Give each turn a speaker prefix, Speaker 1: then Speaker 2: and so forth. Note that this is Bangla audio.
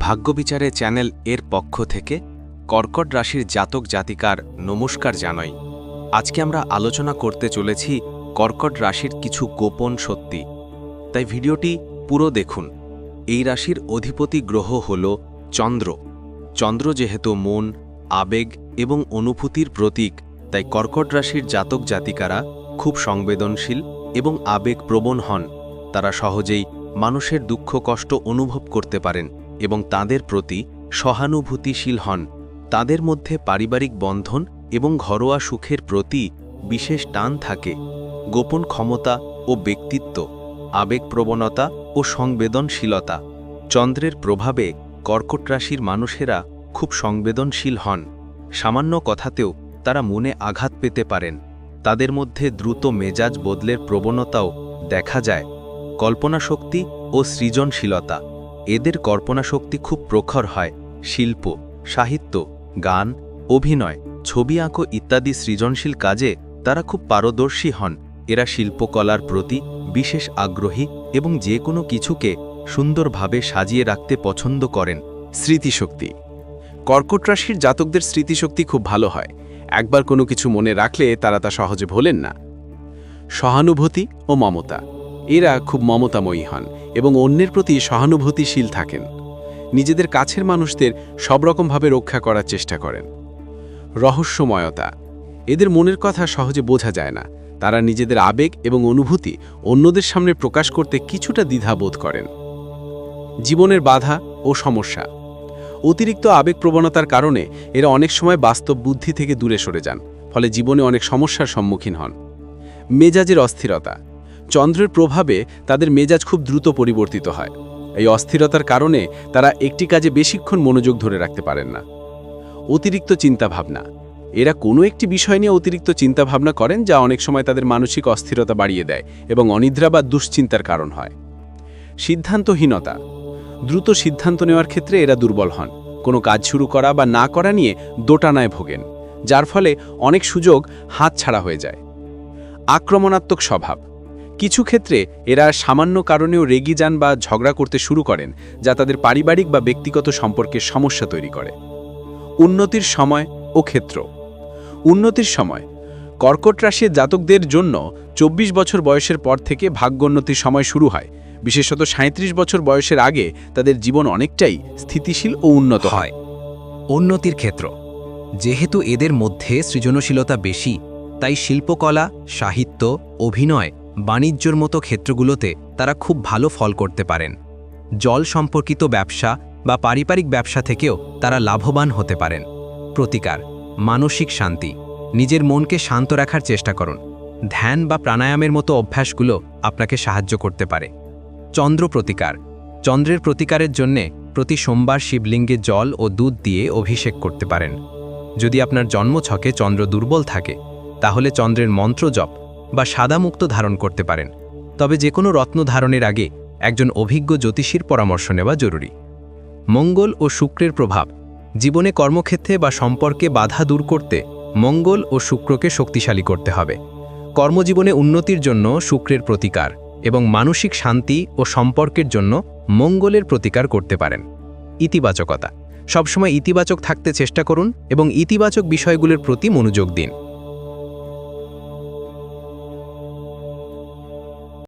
Speaker 1: ভাগ্যবিচারে চ্যানেল এর পক্ষ থেকে কর্কট রাশির জাতক জাতিকার নমস্কার জানাই। আজকে আমরা আলোচনা করতে চলেছি কর্কট রাশির কিছু গোপন সত্যি। তাই ভিডিওটি পুরো দেখুন। এই রাশির অধিপতি গ্রহ হল চন্দ্র। চন্দ্র যেহেতু মন, আবেগ এবং অনুভূতির প্রতীক, তাই কর্কট রাশির জাতক জাতিকারা খুব সংবেদনশীল এবং আবেগপ্রবণ হন। তারা সহজেই মানুষের দুঃখ কষ্ট অনুভব করতে পারেন। এবং তাদের প্রতি সহানুভূতিশীল হন। তাদের মধ্যে পারিবারিক বন্ধন এবং ঘরোয়া সুখের প্রতি বিশেষ টান থাকে। গোপন ক্ষমতা ও ব্যক্তিত্ব, আবেগপ্রবণতা ও সংবেদনশীলতা, চন্দ্রের প্রভাবে কর্কট রাশির মানুষেরা খুব সংবেদনশীল হন। সামান্য কথাতেও তারা মনে আঘাত পেতে পারেন। তাদের মধ্যে দ্রুত মেজাজ বদলের প্রবণতাও দেখা যায়। কল্পনাশক্তি ও সৃজনশীলতা এদের কল্পনাশক্তি খুব প্রখর হয়। শিল্প, সাহিত্য, গান, অভিনয়, ছবি আঁকো ইত্যাদি সৃজনশীল কাজে তারা খুব পারদর্শী হন। এরা শিল্পকলার প্রতি বিশেষ আগ্রহী এবং যে কোনো কিছুকে সুন্দরভাবে সাজিয়ে রাখতে পছন্দ করেন।
Speaker 2: স্মৃতিশক্তি। কর্কট রাশির জাতকদের স্মৃতিশক্তি খুব ভালো হয়। একবার কোনো কিছু মনে রাখলে তারা তা সহজে ভোলেন না। সহানুভূতি ও মমতা। এরা খুব মমতাময়ী হন এবং অন্যের প্রতি সহানুভূতিশীল থাকেন। নিজেদের কাছের মানুষদের সব রকমভাবে রক্ষা করার চেষ্টা করেন। রহস্যময়তা। এদের মনের কথা সহজে বোঝা যায় না। তারা নিজেদের আবেগ এবং অনুভূতি অন্যদের সামনে প্রকাশ করতে কিছুটা দ্বিধাবোধ করেন। জীবনের বাধা ও সমস্যা। অতিরিক্ত আবেগ প্রবণতার কারণে এরা অনেক সময় বাস্তব বুদ্ধি থেকে দূরে সরে যান, ফলে জীবনে অনেক সমস্যার সম্মুখীন হন। মেজাজের অস্থিরতা। চন্দ্রের প্রভাবে তাদের মেজাজ খুব দ্রুত পরিবর্তিত হয়। এই অস্থিরতার কারণে তারা একটি কাজে বেশিক্ষণ মনোযোগ ধরে রাখতে পারেন না। অতিরিক্ত চিন্তাভাবনা। এরা কোনো একটি বিষয় নিয়ে অতিরিক্ত চিন্তাভাবনা করেন যা অনেক সময় তাদের মানসিক অস্থিরতা বাড়িয়ে দেয় এবং অনিদ্রা বা দুশ্চিন্তার কারণ হয়। সিদ্ধান্তহীনতা। দ্রুত সিদ্ধান্ত নেওয়ার ক্ষেত্রে এরা দুর্বল হন। কোনো কাজ শুরু করা বা না করা নিয়ে দোটানায় ভোগেন, যার ফলে অনেক সুযোগ হাত ছাড়া হয়ে যায়। আক্রমণাত্মক স্বভাব। কিছু ক্ষেত্রে এরা সামান্য কারণেও রেগি যান বা ঝগড়া করতে শুরু করেন, যা তাদের পারিবারিক বা ব্যক্তিগত সম্পর্কে সমস্যা তৈরি করে। উন্নতির সময় ও ক্ষেত্র। উন্নতির সময়। কর্কট রাশির জাতকদের জন্য ২৪ বছর বয়সের পর থেকে ভাগ্যোন্নতির সময় শুরু হয়। বিশেষত ৩৭ বছর বয়সের আগে তাদের জীবন অনেকটাই স্থিতিশীল ও উন্নত হয়।
Speaker 3: উন্নতির ক্ষেত্র। যেহেতু এদের মধ্যে সৃজনশীলতা বেশি, তাই শিল্পকলা, সাহিত্য, অভিনয় বাণিজ্যর মতো ক্ষেত্রগুলোতে তারা খুব ভালো ফল করতে পারেন। জল সম্পর্কিত ব্যবসা বা পারিবারিক ব্যবসা থেকেও তারা লাভবান হতে পারেন। প্রতিকার, মানসিক শান্তি, নিজের মনকে শান্ত রাখার চেষ্টা করুন। ধ্যান বা প্রাণায়ামের মতো অভ্যাসগুলো আপনাকে সাহায্য করতে পারে। চন্দ্র প্রতিকার, চন্দ্রের প্রতিকারের জন্যে প্রতি সোমবার শিবলিঙ্গে জল ও দুধ দিয়ে অভিষেক করতে পারেন। যদি আপনার জন্মছকে চন্দ্র দুর্বল থাকে, তাহলে চন্দ্রের মন্ত্র জপ বা সাদা মুক্ত ধারণ করতে পারেন, তবে যে কোনো রত্ন ধারণের আগে একজন অভিজ্ঞ জ্যোতিষীর পরামর্শ নেওয়া জরুরি। মঙ্গল ও শুক্রের প্রভাব, জীবনে কর্মক্ষেত্রে বা সম্পর্কে বাধা দূর করতে মঙ্গল ও শুক্রকে শক্তিশালী করতে হবে। কর্মজীবনে উন্নতির জন্য শুক্রের প্রতিকার এবং মানসিক শান্তি ও সম্পর্কের জন্য মঙ্গলের প্রতিকার করতে পারেন। ইতিবাচকতা, সবসময় ইতিবাচক থাকতে চেষ্টা করুন এবং ইতিবাচক বিষয়গুলোর প্রতি মনোযোগ দিন।